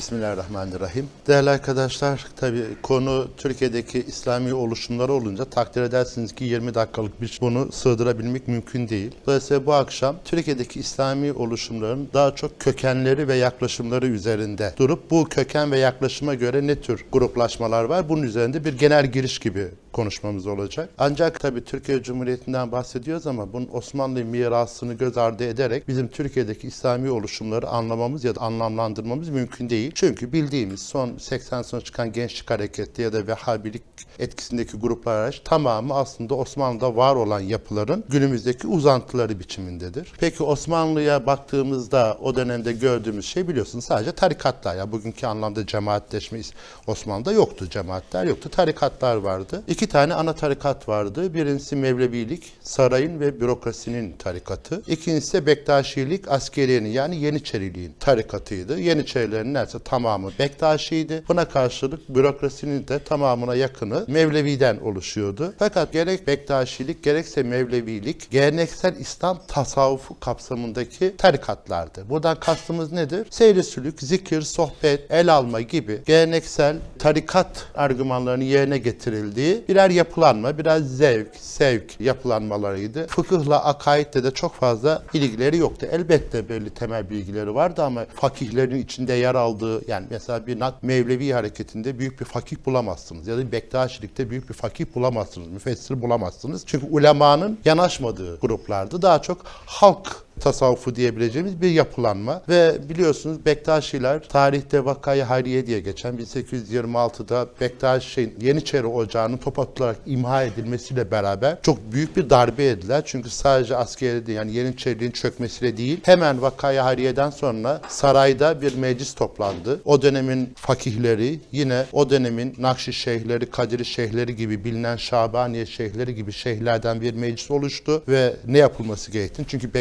Bismillahirrahmanirrahim. Değerli arkadaşlar, tabii konu Türkiye'deki İslami oluşumları olunca takdir edersiniz ki 20 dakikalık bir bunu sığdırabilmek mümkün değil. Dolayısıyla bu akşam Türkiye'deki İslami oluşumların daha çok kökenleri ve yaklaşımları üzerinde durup bu köken ve yaklaşıma göre ne tür gruplaşmalar var bunun üzerinde bir genel giriş gibi konuşmamız olacak. Ancak tabii Türkiye Cumhuriyeti'nden bahsediyoruz ama bunun Osmanlı mirasını göz ardı ederek bizim Türkiye'deki İslami oluşumları anlamamız ya da anlamlandırmamız mümkün değil. Çünkü bildiğimiz son 80 sonra çıkan Gençlik Hareketi ya da Vehhabilik etkisindeki gruplar hariç tamamı aslında Osmanlı'da var olan yapıların günümüzdeki uzantıları biçimindedir. Peki Osmanlı'ya baktığımızda o dönemde gördüğümüz şey biliyorsunuz sadece tarikatlar. Ya bugünkü anlamda cemaatleşme Osmanlı'da yoktu cemaatler yoktu. Tarikatlar vardı. İki tane ana tarikat vardı. Birincisi Mevlevilik, sarayın ve bürokrasinin tarikatı. İkincisi de Bektaşilik, askeriyenin yani Yeniçeriliğin tarikatıydı. Yeniçerilerin neredeyse tamamı Bektaşiydi. Buna karşılık bürokrasinin de tamamına yakını Mevlevi'den oluşuyordu. Fakat gerek Bektaşilik gerekse Mevlevilik geleneksel İslam tasavvufu kapsamındaki tarikatlardı. Buradan kastımız nedir? Seyri sülük, zikir, sohbet, el alma gibi geleneksel tarikat argümanlarının yerine getirildiği birer yapılanma, biraz zevk, sevk yapılanmalarıydı. Fıkıhla, akaidle de çok fazla ilgileri yoktu. Elbette belli temel bilgileri vardı ama fakihlerin içinde yer aldığı yani mesela bir Nak Mevlevi hareketinde büyük bir fakih bulamazsınız ya da Bektaşilikte büyük bir fakih bulamazsınız, müfessir bulamazsınız. Çünkü ulemanın yanaşmadığı gruplardı. Daha çok halk tasavvufu diyebileceğimiz bir yapılanma ve biliyorsunuz Bektaşiler tarihte Vakayı Hayriye diye geçen 1826'da Bektaşi Yeniçeri Ocağı'nın top atılarak imha edilmesiyle beraber çok büyük bir darbe ediler. Çünkü sadece askeri değil yani Yeniçeriliğin çökmesiyle değil hemen Vakayı Hayriye'den sonra sarayda bir meclis toplandı. O dönemin fakihleri yine o dönemin Nakşi şeyhleri, Kadiri şeyhleri gibi bilinen Şabaniye şeyhleri gibi şeyhlerden bir meclis oluştu ve ne yapılması gerektiğini çünkü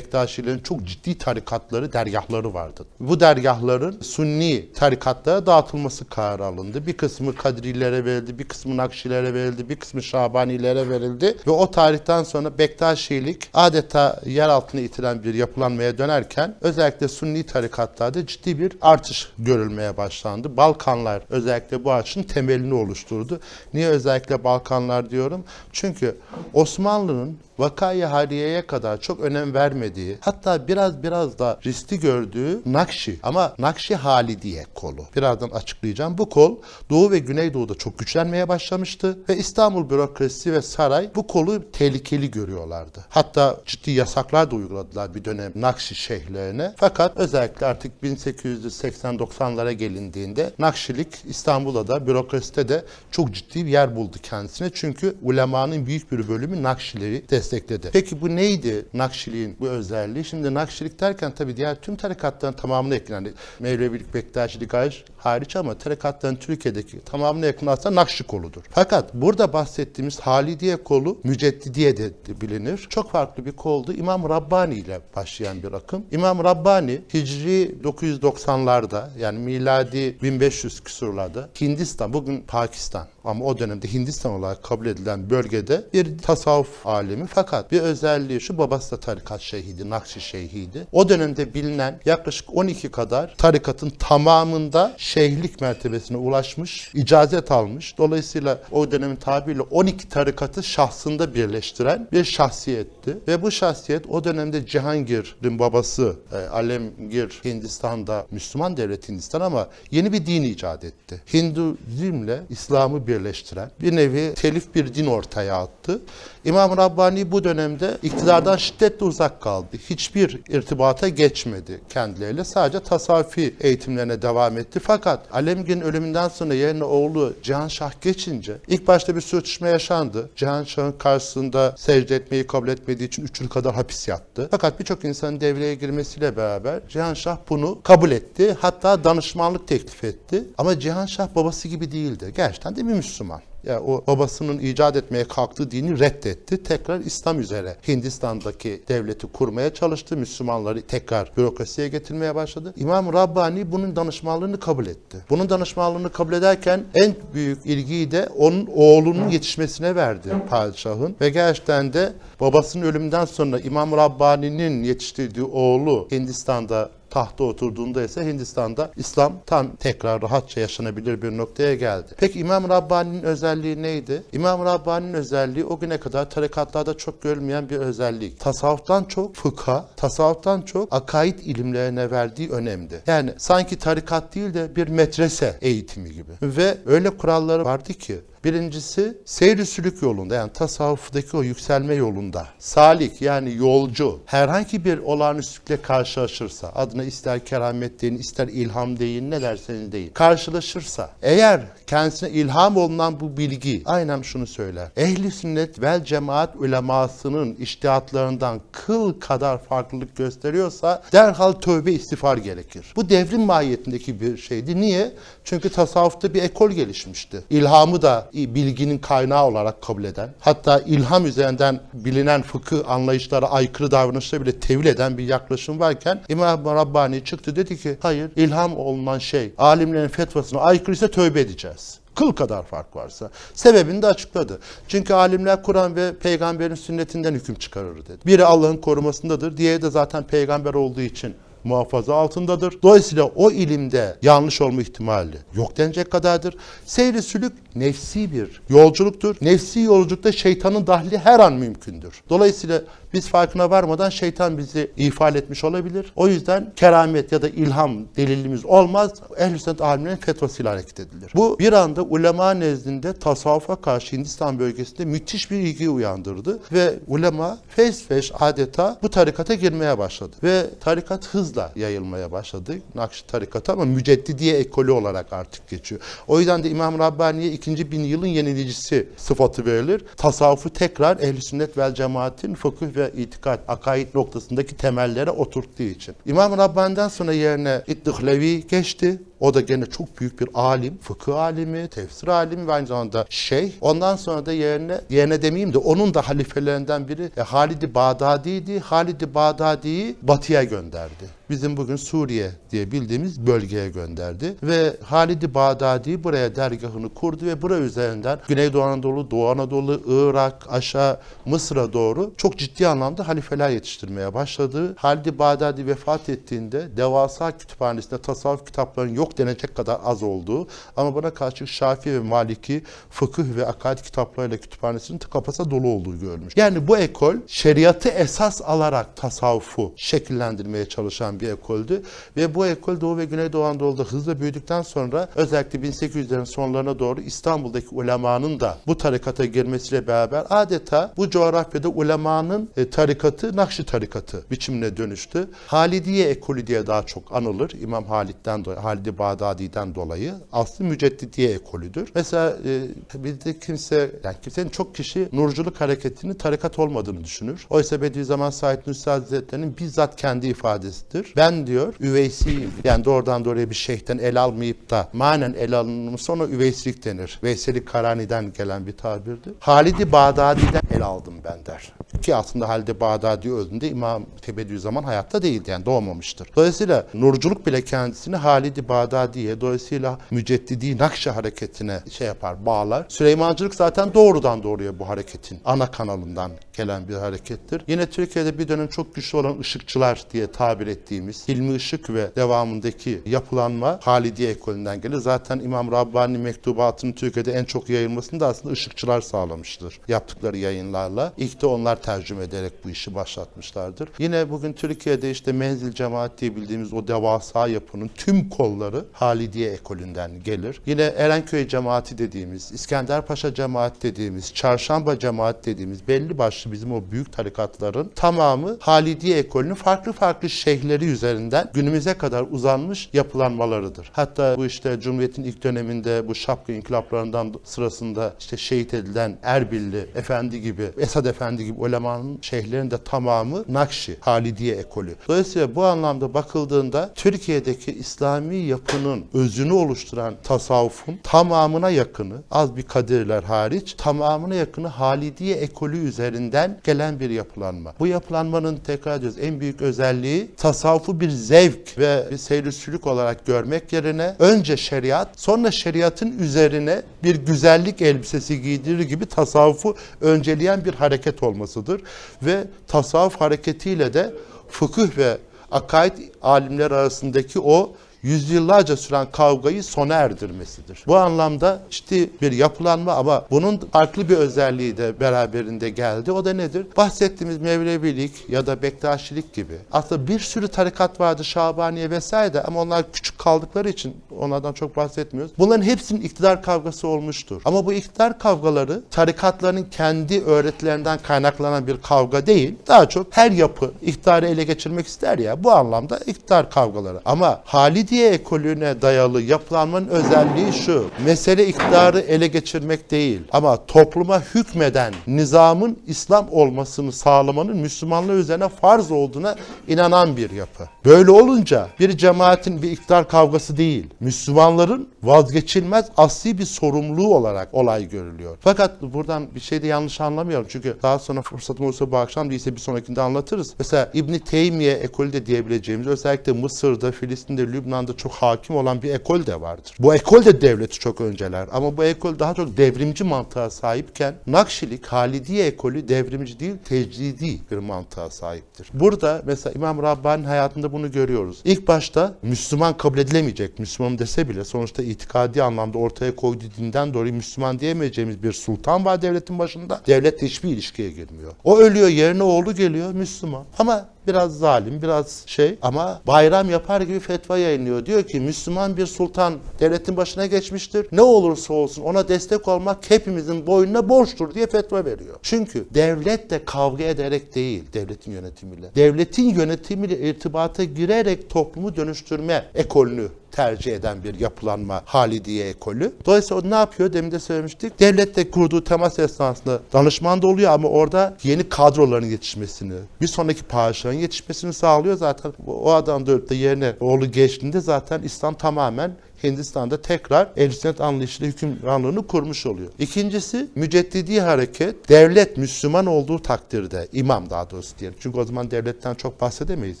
Bektaşilerin çok ciddi tarikatları, dergahları vardı. Bu dergahların Sunni tarikatlara dağıtılması kararı alındı. Bir kısmı Kadrilere verildi, bir kısmı Nakşilere verildi, bir kısmı Şabanilere verildi ve o tarihten sonra Bektaşilik adeta yer altına itilen bir yapılanmaya dönerken özellikle Sunni tarikatlarda ciddi bir artış görülmeye başlandı. Balkanlar özellikle bu artışın temelini oluşturdu. Niye özellikle Balkanlar diyorum? Çünkü Osmanlı'nın vakayı hariyeye kadar çok önem vermediği hatta biraz biraz da riskli gördüğü Nakşi ama Nakşi Halidiye kolu. Birazdan açıklayacağım. Bu kol Doğu ve Güneydoğu'da çok güçlenmeye başlamıştı ve İstanbul bürokrasisi ve saray bu kolu tehlikeli görüyorlardı. Hatta ciddi yasaklar da uyguladılar bir dönem Nakşi şeyhlerine. Fakat özellikle artık 1880-90'lara gelindiğinde Nakşilik İstanbul'da da bürokraside de çok ciddi bir yer buldu kendisine. Çünkü ulemanın büyük bir bölümü Nakşileri destekledi. Peki bu neydi Nakşiliğin bu özelliği? Şimdi Nakşilik derken tabii diğer tüm tarikatların tamamına yakın. Yani Mevlevilik, Bektaşilik hariç ama tarikatların Türkiye'deki tamamına yakın aslında Nakşi koludur. Fakat burada bahsettiğimiz Halidiye kolu Müceddidiye de bilinir. Çok farklı bir koldu. İmam Rabbani ile başlayan bir akım. İmam Rabbani Hicri 990'larda yani miladi 1500 küsurlarda Hindistan, bugün Pakistan ama o dönemde Hindistan olarak kabul edilen bölgede bir tasavvuf alemi. Fakat bir özelliği şu babası da tarikat şeyhiydi, Nakşi şeyhiydi. O dönemde bilinen yaklaşık 12 kadar tarikatın tamamında şeyhlik mertebesine ulaşmış, icazet almış. Dolayısıyla o dönemin tabiriyle 12 tarikatı şahsında birleştiren bir şahsiyetti. Ve bu şahsiyet o dönemde Cihangir'in babası e, Alemgir Hindistan'da Müslüman devlet Hindistan ama yeni bir din icat etti. Hinduizmle İslam'ı birleştiren bir nevi telif bir din ortaya attı. İmam Rabbani bu dönemde iktidardan şiddetle uzak kaldı. Hiçbir irtibata geçmedi kendileriyle. Sadece tasavvufi eğitimlerine devam etti. Fakat Alemgir'in ölümünden sonra yerine oğlu Cihan Şah geçince ilk başta bir sürtüşme yaşandı. Cihan Şah'ın karşısında secde etmeyi kabul etmediği için 3 yıl kadar hapis yattı. Fakat birçok insanın devreye girmesiyle beraber Cihan Şah bunu kabul etti. Hatta danışmanlık teklif etti. Ama Cihan Şah babası gibi değildi. Gerçekten de bir Müslüman. Yani o babasının icat etmeye kalktığı dini reddetti. Tekrar İslam üzere Hindistan'daki devleti kurmaya çalıştı. Müslümanları tekrar bürokrasiye getirmeye başladı. İmam Rabbani bunun danışmanlığını kabul etti. Bunun danışmanlığını kabul ederken en büyük ilgiyi de onun oğlunun yetişmesine verdi padişahın. Ve gerçekten de babasının ölümünden sonra İmam Rabbani'nin yetiştirdiği oğlu Hindistan'da tahta oturduğunda ise Hindistan'da İslam tam tekrar rahatça yaşanabilir bir noktaya geldi. Peki İmam Rabbani'nin özelliği neydi? İmam Rabbani'nin özelliği o güne kadar tarikatlarda çok görülmeyen bir özellik. Tasavvuftan çok fıkha, tasavvuftan çok akaid ilimlerine verdiği önemdi. Yani sanki tarikat değil de bir medrese eğitimi gibi. Ve öyle kuralları vardı ki Birincisi seyri sülük yolunda yani tasavvuftaki o yükselme yolunda salik yani yolcu herhangi bir olağanüstülükle karşılaşırsa adına ister keramet deyin ister ilham deyin ne derseniz deyin karşılaşırsa eğer kendisine ilham olunan bu bilgi aynen şunu söyler. Ehli sünnet vel cemaat ulemasının iştihatlarından kıl kadar farklılık gösteriyorsa derhal tövbe istiğfar gerekir. Bu devrim mahiyetindeki bir şeydi. Niye? Çünkü tasavvufta bir ekol gelişmişti. İlhamı da bilginin kaynağı olarak kabul eden, hatta ilham üzerinden bilinen fıkıh anlayışlara aykırı davranışları bile tevil eden bir yaklaşım varken İmam Rabbani çıktı dedi ki hayır ilham olunan şey alimlerin fetvasına aykırıysa tövbe edeceğiz kıl kadar fark varsa. Sebebini de açıkladı. Çünkü alimler Kur'an ve peygamberin sünnetinden hüküm çıkarır dedi. Biri Allah'ın korumasındadır, diğeri de zaten peygamber olduğu için muhafaza altındadır. Dolayısıyla o ilimde yanlış olma ihtimali yok denecek kadardır. Seyri sülük nefsi bir yolculuktur. Nefsi yolculukta şeytanın dahli her an mümkündür. Dolayısıyla biz farkına varmadan şeytan bizi ifade etmiş olabilir. O yüzden keramet ya da ilham delilimiz olmaz. Ehl-i sünnet alimlerin fetvasıyla hareket edilir. Bu bir anda ulema nezdinde tasavvufa karşı Hindistan bölgesinde müthiş bir ilgi uyandırdı ve ulema feş feş adeta bu tarikata girmeye başladı. Ve tarikat hızla yayılmaya başladı. Nakşi tarikatı ama müceddidiye ekolü olarak artık geçiyor. O yüzden de İmam Rabbani'ye ikinci bin yılın yenileyicisi sıfatı verilir. Tasavvufu tekrar ehl-i sünnet vel cemaatin fıkıh ve itikat, akaid noktasındaki temellere oturttuğu için. İmam Rabbani'den sonra yerine İddihlevi geçti. O da gene çok büyük bir alim, fıkıh alimi, tefsir alimi ve aynı zamanda şeyh. Ondan sonra da yerine, yerine demeyeyim de onun da halifelerinden biri e, Halid-i Bağdadi'ydi. Halid-i Bağdadi'yi batıya gönderdi. Bizim bugün Suriye diye bildiğimiz bölgeye gönderdi. Ve Halid-i Bağdadi buraya dergahını kurdu ve buraya üzerinden Güneydoğu Anadolu, Doğu Anadolu, Irak, aşağı Mısır'a doğru çok ciddi anlamda halifeler yetiştirmeye başladı. Halid-i Bağdadi vefat ettiğinde devasa kütüphanesinde tasavvuf kitaplarının yok yok denecek kadar az olduğu ama buna karşı Şafii ve Maliki fıkıh ve akaid kitaplarıyla kütüphanesinin tıka basa dolu olduğu görülmüş. Yani bu ekol şeriatı esas alarak tasavvufu şekillendirmeye çalışan bir ekoldü ve bu ekol Doğu ve Güneydoğu Anadolu'da hızla büyüdükten sonra özellikle 1800'lerin sonlarına doğru İstanbul'daki ulemanın da bu tarikata girmesiyle beraber adeta bu coğrafyada ulemanın e, tarikatı Nakşi tarikatı biçimine dönüştü. Halidiye ekolü diye daha çok anılır. İmam Halid'den dolayı, Halid-i Bağdadi'den dolayı aslı müceddidiye ekolüdür. Mesela e, bizde kimse, yani kimsenin çok kişi nurculuk hareketinin tarikat olmadığını düşünür. Oysa Bediüzzaman Said Nursi Hazretleri'nin bizzat kendi ifadesidir. Ben diyor üveysiyim. Yani doğrudan doğruya bir şeyhten el almayıp da manen el alınmış sonra üveysilik denir. Veyseli Karani'den gelen bir tabirdir. Halid-i Bağdadi'den el aldım ben der. Ki aslında Halid-i Bağdadi öldüğünde İmam Bediüzzaman hayatta değildi yani doğmamıştır. Dolayısıyla nurculuk bile kendisini Halid-i Bağdadi'ye dolayısıyla müceddidi Nakşi hareketine şey yapar, bağlar. Süleymancılık zaten doğrudan doğruya bu hareketin ana kanalından gelen bir harekettir. Yine Türkiye'de bir dönem çok güçlü olan ışıkçılar diye tabir ettiğimiz Hilmi Işık ve devamındaki yapılanma Halidiye ekolünden gelir. Zaten İmam Rabbani mektubatının Türkiye'de en çok yayılmasını da aslında ışıkçılar sağlamıştır. Yaptıkları yayınlarla. İlk de onlar tercüme ederek bu işi başlatmışlardır. Yine bugün Türkiye'de işte menzil cemaat diye bildiğimiz o devasa yapının tüm kolları Halidiye ekolünden gelir. Yine Erenköy cemaati dediğimiz, İskenderpaşa cemaat dediğimiz, Çarşamba cemaat dediğimiz belli başlı bizim o büyük tarikatların tamamı Halidiye ekolünün farklı farklı şeyhleri üzerinden günümüze kadar uzanmış yapılanmalarıdır. Hatta bu işte Cumhuriyet'in ilk döneminde bu şapka inkılaplarından sırasında işte şehit edilen Erbilli Efendi gibi, Esad Efendi gibi ulemanın şeyhlerin de tamamı Nakşi, Halidiye ekolü. Dolayısıyla bu anlamda bakıldığında Türkiye'deki İslami yapının özünü oluşturan tasavvufun tamamına yakını, az bir kadirler hariç, tamamına yakını Halidiye ekolü üzerinden gelen bir yapılanma. Bu yapılanmanın tekrar ediyoruz en büyük özelliği tasavvufu bir zevk ve bir seyri sülük olarak görmek yerine önce şeriat, sonra şeriatın üzerine bir güzellik elbisesi giydirir gibi tasavvufu önceleyen bir hareket olmasıdır. Ve tasavvuf hareketiyle de fıkıh ve akaid alimler arasındaki o yüzyıllarca süren kavgayı sona erdirmesidir. Bu anlamda işte bir yapılanma ama bunun farklı bir özelliği de beraberinde geldi. O da nedir? Bahsettiğimiz Mevlevilik ya da Bektaşilik gibi. Aslında bir sürü tarikat vardı Şabaniye vesaire de ama onlar küçük kaldıkları için onlardan çok bahsetmiyoruz. Bunların hepsinin iktidar kavgası olmuştur. Ama bu iktidar kavgaları tarikatların kendi öğretilerinden kaynaklanan bir kavga değil. Daha çok her yapı iktidarı ele geçirmek ister ya bu anlamda iktidar kavgaları. Ama Halidiye ekolüne dayalı yapılanmanın özelliği şu. Mesele iktidarı ele geçirmek değil ama topluma hükmeden nizamın İslam olmasını sağlamanın Müslümanlığı üzerine farz olduğuna inanan bir yapı. Böyle olunca bir cemaatin bir iktidar kavgası değil, Müslümanların vazgeçilmez asli bir sorumluluğu olarak olay görülüyor. Fakat buradan bir şey de yanlış anlamayalım. Çünkü daha sonra fırsatım olursa bu akşam değilse bir sonrakinde anlatırız. Mesela İbni Teymiye ekolü de diyebileceğimiz özellikle Mısır'da, Filistin'de, Lübnan'da çok hakim olan bir ekol de vardır. Bu ekol de devleti çok önceler ama bu ekol daha çok devrimci mantığa sahipken Nakşilik, Halidiye ekolü devrimci değil, tecridi bir mantığa sahiptir. Burada mesela İmam Rabbani'nin hayatında bunu görüyoruz. İlk başta Müslüman kabul edilemeyecek, Müslüman dese bile sonuçta itikadi anlamda ortaya koyduğu dinden dolayı Müslüman diyemeyeceğimiz bir sultan var devletin başında. Devlet hiçbir ilişkiye girmiyor. O ölüyor yerine oğlu geliyor Müslüman. Ama biraz zalim, biraz şey ama bayram yapar gibi fetva yayınlıyor. Diyor ki Müslüman bir sultan devletin başına geçmiştir. Ne olursa olsun ona destek olmak hepimizin boynuna borçtur diye fetva veriyor. Çünkü devletle kavga ederek değil devletin yönetimiyle. Devletin yönetimiyle irtibata girerek toplumu dönüştürme ekolünü tercih eden bir yapılanma Halidiye ekolü. Dolayısıyla o ne yapıyor? Demin de söylemiştik. Devletle kurduğu temas esnasında danışman da oluyor ama orada yeni kadroların yetişmesini, bir sonraki padişahın yetişmesini sağlıyor zaten. O adam da ölüp yerine oğlu geçtiğinde zaten İslam tamamen Hindistan'da tekrar el sünnet anlayışıyla hükümranlığını kurmuş oluyor. İkincisi müceddidi hareket devlet Müslüman olduğu takdirde imam daha doğrusu diyelim. Çünkü o zaman devletten çok bahsedemeyiz.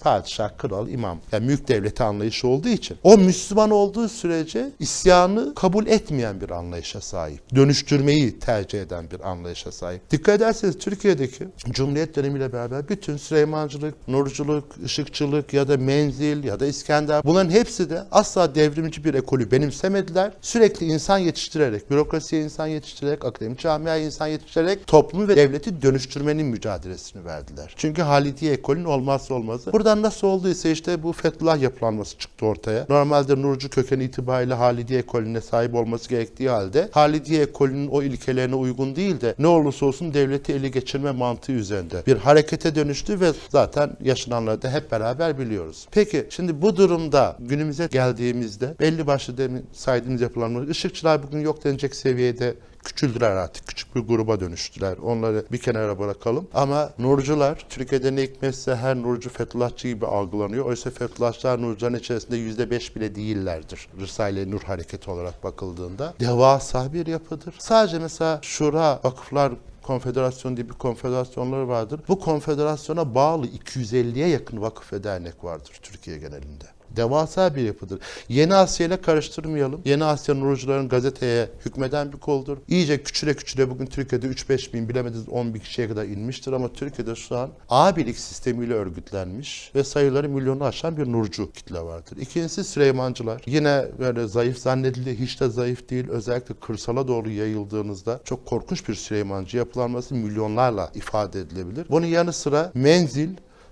Padişah, kral, imam. Yani mülk devleti anlayışı olduğu için. O Müslüman olduğu sürece isyanı kabul etmeyen bir anlayışa sahip. Dönüştürmeyi tercih eden bir anlayışa sahip. Dikkat ederseniz Türkiye'deki Cumhuriyet dönemiyle beraber bütün Süleymancılık, Nurculuk, Işıkçılık ya da Menzil ya da İskender bunların hepsi de asla devrimci bir ekolü benimsemediler. Sürekli insan yetiştirerek, bürokrasiye insan yetiştirerek, akademik camiaya insan yetiştirerek toplumu ve devleti dönüştürmenin mücadelesini verdiler. Çünkü Halidiye ekolün olmazsa olmazı. Buradan nasıl olduysa işte bu Fethullah yapılanması çıktı ortaya. Normalde Nurcu kökeni itibariyle Halidiye ekolüne sahip olması gerektiği halde Halidiye ekolünün o ilkelerine uygun değil de ne olursa olsun devleti ele geçirme mantığı üzerinde bir harekete dönüştü ve zaten yaşananları da hep beraber biliyoruz. Peki şimdi bu durumda günümüze geldiğimizde belli başlı demin saydığımız yapılanmalar ışıkçılar bugün yok denecek seviyede küçüldüler artık. Küçük bir gruba dönüştüler. Onları bir kenara bırakalım. Ama Nurcular Türkiye'de ne hikmetse her Nurcu Fethullahçı gibi algılanıyor. Oysa Fethullahçılar Nurcuların içerisinde yüzde beş bile değillerdir. Risale-i Nur hareketi olarak bakıldığında. Devasa bir yapıdır. Sadece mesela Şura Vakıflar Konfederasyonu diye bir konfederasyonları vardır. Bu konfederasyona bağlı 250'ye yakın vakıf ve dernek vardır Türkiye genelinde. Devasa bir yapıdır. Yeni Asya ile karıştırmayalım. Yeni Asya Nurcuların gazeteye hükmeden bir koldur. İyice küçüle küçüle bugün Türkiye'de 3-5 bin bilemediniz 10 bin kişiye kadar inmiştir ama Türkiye'de şu an abilik sistemiyle örgütlenmiş ve sayıları milyonu aşan bir Nurcu kitle vardır. İkincisi Süleymancılar. Yine böyle zayıf zannedildi. Hiç de zayıf değil. Özellikle kırsala doğru yayıldığınızda çok korkunç bir Süleymancı yapılanması milyonlarla ifade edilebilir. Bunun yanı sıra menzil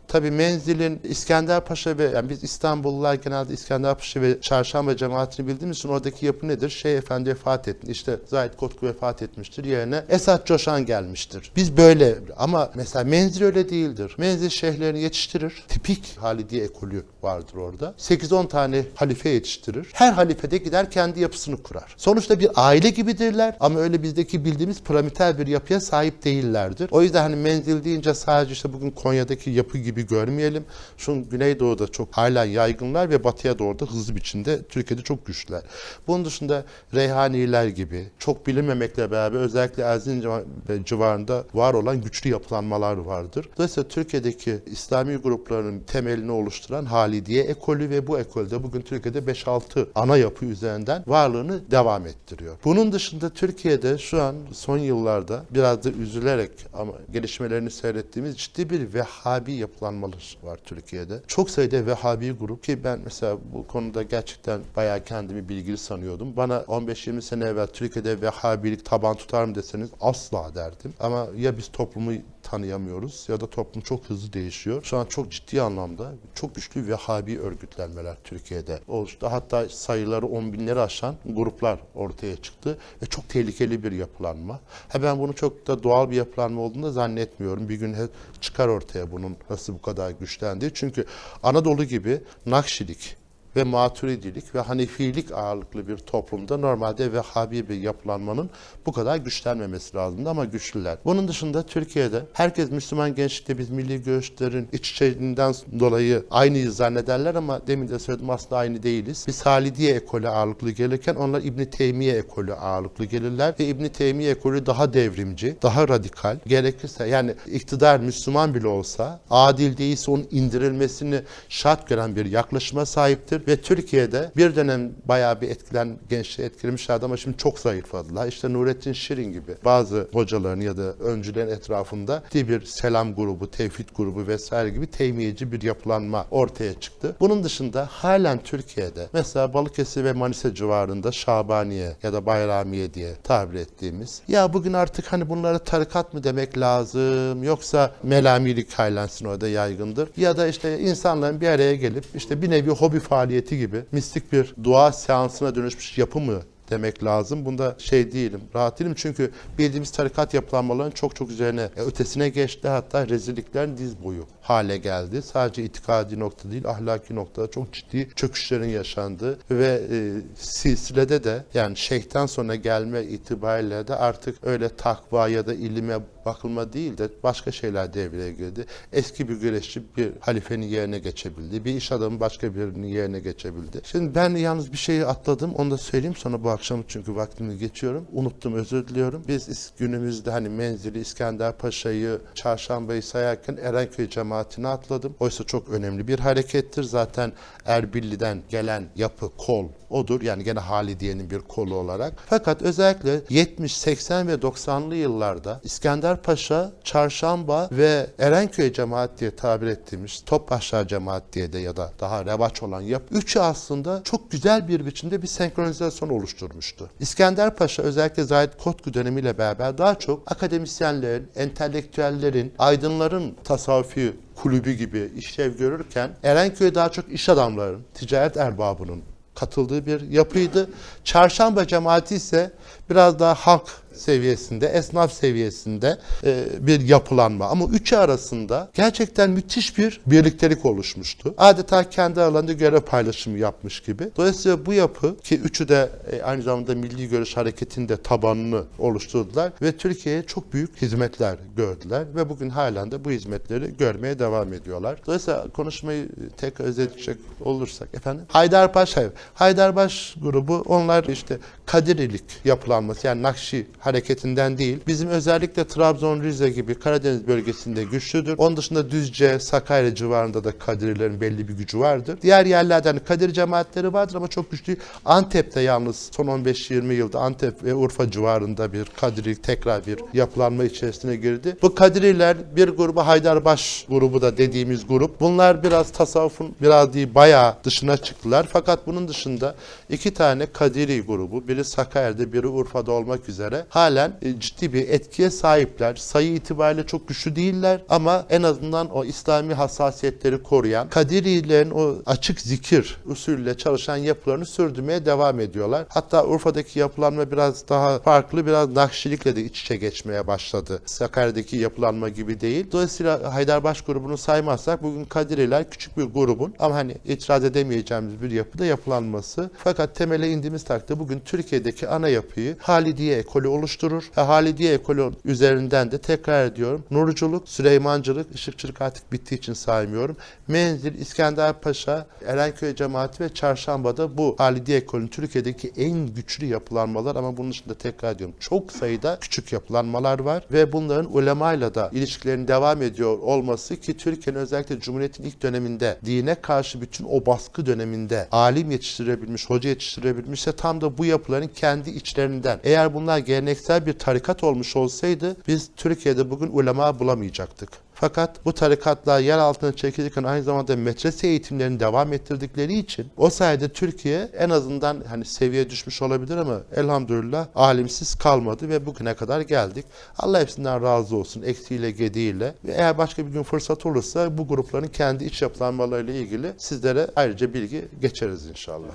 Tabii menzilin İskenderpaşa ve yani biz İstanbullular genelde İskenderpaşa ve Çarşamba cemaatini bildiğimiz için oradaki yapı nedir? Şey Efendi vefat etmiş. İşte Zahid Kotku vefat etmiştir. Yerine Esat Coşan gelmiştir. Biz böyle ama mesela menzil öyle değildir. Menzil şeyhlerini yetiştirir. Tipik Halidiye ekolü vardır orada. 8-10 tane halife yetiştirir. Her halife de gider kendi yapısını kurar. Sonuçta bir aile gibidirler ama öyle bizdeki bildiğimiz piramidal bir yapıya sahip değillerdir. O yüzden hani menzil deyince sadece işte bugün Konya'daki yapı gibi görmeyelim. Şu Güneydoğu'da çok hala yaygınlar ve batıya doğru da hızlı biçimde Türkiye'de çok güçlüler. Bunun dışında Reyhaniler gibi çok bilinmemekle beraber özellikle Erzincan civarında var olan güçlü yapılanmalar vardır. Dolayısıyla Türkiye'deki İslami grupların temelini oluşturan Halidiye ekolü ve bu ekolde bugün Türkiye'de 5-6 ana yapı üzerinden varlığını devam ettiriyor. Bunun dışında Türkiye'de şu an son yıllarda biraz da üzülerek ama gelişmelerini seyrettiğimiz ciddi bir Vehhabi yapılanma yapılanmalar var Türkiye'de. Çok sayıda Vehhabi grup ki ben mesela bu konuda gerçekten bayağı kendimi bilgili sanıyordum. Bana 15-20 sene evvel Türkiye'de Vehhabilik taban tutar mı deseniz asla derdim. Ama ya biz toplumu tanıyamıyoruz ya da toplum çok hızlı değişiyor. Şu an çok ciddi anlamda çok güçlü Vehhabi örgütlenmeler Türkiye'de oluştu. Hatta sayıları on binleri aşan gruplar ortaya çıktı ve çok tehlikeli bir yapılanma. Ha ben bunu çok da doğal bir yapılanma olduğunu zannetmiyorum. Bir gün çıkar ortaya bunun nasıl bu kadar güçlendiği. Çünkü Anadolu gibi Nakşilik ve maturidilik ve hanefilik ağırlıklı bir toplumda normalde Vehhabi bir yapılanmanın bu kadar güçlenmemesi lazımdı ama güçlüler. Bunun dışında Türkiye'de herkes Müslüman gençlikte biz milli görüşlerin iç içeliğinden dolayı aynıyız zannederler ama demin de söyledim aslında aynı değiliz. Biz Halidiye ekolü ağırlıklı gelirken onlar İbni Teymiye ekolü ağırlıklı gelirler ve İbni Teymiye ekolü daha devrimci, daha radikal. Gerekirse yani iktidar Müslüman bile olsa adil değilse onun indirilmesini şart gören bir yaklaşıma sahiptir ve Türkiye'de bir dönem bayağı bir etkilen gençliği etkilemişlerdi ama şimdi çok zayıfladılar. İşte Nurettin Şirin gibi bazı hocaların ya da öncülerin etrafında bir selam grubu, tevhid grubu vesaire gibi teymiyeci bir yapılanma ortaya çıktı. Bunun dışında halen Türkiye'de mesela Balıkesir ve Manisa civarında Şabaniye ya da Bayramiye diye tabir ettiğimiz ya bugün artık hani bunlara tarikat mı demek lazım yoksa melamilik haylansın orada yaygındır ya da işte insanların bir araya gelip işte bir nevi hobi faaliyeti gibi mistik bir dua seansına dönüşmüş yapı mı demek lazım. Bunda şey değilim, rahat değilim çünkü bildiğimiz tarikat yapılanmaların çok çok üzerine e, ötesine geçti hatta rezilliklerin diz boyu hale geldi. Sadece itikadi nokta değil, ahlaki noktada çok ciddi çöküşlerin yaşandığı ve e, silsilede de yani şeyhten sonra gelme itibariyle de artık öyle takva ya da ilime bakılma değil de başka şeyler devreye girdi. Eski bir güreşçi bir halifenin yerine geçebildi. Bir iş adamı başka birinin yerine geçebildi. Şimdi ben yalnız bir şeyi atladım. Onu da söyleyeyim sonra bu akşam çünkü vaktimi geçiyorum. Unuttum özür diliyorum. Biz günümüzde hani Menzili, İskender Paşa'yı, Çarşamba'yı sayarken Erenköy cemaatini atladım. Oysa çok önemli bir harekettir. Zaten Erbilli'den gelen yapı, kol odur. Yani gene Halidiye'nin bir kolu olarak. Fakat özellikle 70, 80 ve 90'lı yıllarda İskender Paşa, Çarşamba ve Erenköy cemaat diye tabir ettiğimiz Topbaşlar cemaat diye de ya da daha revaç olan yapı. Üçü aslında çok güzel bir biçimde bir senkronizasyon oluşturmuştu. İskender Paşa özellikle Zahid Kotku dönemiyle beraber daha çok akademisyenlerin, entelektüellerin, aydınların tasavvufi kulübü gibi işlev görürken Erenköy daha çok iş adamların, ticaret erbabının katıldığı bir yapıydı. Çarşamba cemaati ise biraz daha halk seviyesinde, esnaf seviyesinde e, bir yapılanma. Ama üçü arasında gerçekten müthiş bir birliktelik oluşmuştu. Adeta kendi aralarında görev paylaşımı yapmış gibi. Dolayısıyla bu yapı ki üçü de e, aynı zamanda Milli Görüş Hareketi'nde tabanını oluşturdular ve Türkiye'ye çok büyük hizmetler gördüler ve bugün halen de bu hizmetleri görmeye devam ediyorlar. Dolayısıyla konuşmayı tek özetleyecek olursak efendim Haydarpaşa Haydarbaş grubu onlar işte Kadirilik yapılanması yani Nakşi hareketinden değil. Bizim özellikle Trabzon, Rize gibi Karadeniz bölgesinde güçlüdür. Onun dışında Düzce, Sakarya civarında da Kadirilerin belli bir gücü vardır. Diğer yerlerde hani Kadir cemaatleri vardır ama çok güçlü. Antep'te yalnız son 15-20 yılda Antep ve Urfa civarında bir Kadiri tekrar bir yapılanma içerisine girdi. Bu Kadiriler bir grubu Haydarbaş grubu da dediğimiz grup. Bunlar biraz tasavvufun biraz değil bayağı dışına çıktılar. Fakat bunun dışında iki tane Kadiri grubu, biri Sakarya'da, biri Urfa'da olmak üzere halen e, ciddi bir etkiye sahipler. Sayı itibariyle çok güçlü değiller ama en azından o İslami hassasiyetleri koruyan Kadirilerin o açık zikir usulüyle çalışan yapılarını sürdürmeye devam ediyorlar. Hatta Urfa'daki yapılanma biraz daha farklı, biraz Nakşilikle de iç içe geçmeye başladı. Sakarya'daki yapılanma gibi değil. Dolayısıyla Haydarbaş grubunu saymazsak bugün Kadiriler küçük bir grubun ama hani itiraz edemeyeceğimiz bir yapıda yapılanması. Fakat temele indiğimiz takdirde bugün Türkiye'deki ana yapıyı Halidiye ekolü oluşturur. Ve Halidiye üzerinden de tekrar ediyorum. Nurculuk, Süleymancılık, ışıkçılık artık bittiği için saymıyorum. Menzil, İskender Paşa, Erenköy cemaati ve Çarşamba'da bu Halidiye ekolünün Türkiye'deki en güçlü yapılanmalar ama bunun dışında tekrar ediyorum. Çok sayıda küçük yapılanmalar var ve bunların ulemayla da ilişkilerin devam ediyor olması ki Türkiye'nin özellikle Cumhuriyet'in ilk döneminde dine karşı bütün o baskı döneminde alim yetiştirebilmiş, hoca yetiştirebilmişse tam da bu yapıların kendi içlerinden. Eğer bunlar geleneksel geleneksel bir tarikat olmuş olsaydı biz Türkiye'de bugün ulema bulamayacaktık. Fakat bu tarikatlar yer altına çekilirken aynı zamanda medrese eğitimlerini devam ettirdikleri için o sayede Türkiye en azından hani seviye düşmüş olabilir ama elhamdülillah alimsiz kalmadı ve bugüne kadar geldik. Allah hepsinden razı olsun eksiğiyle gediğiyle ve eğer başka bir gün fırsat olursa bu grupların kendi iç yapılanmalarıyla ilgili sizlere ayrıca bilgi geçeriz inşallah.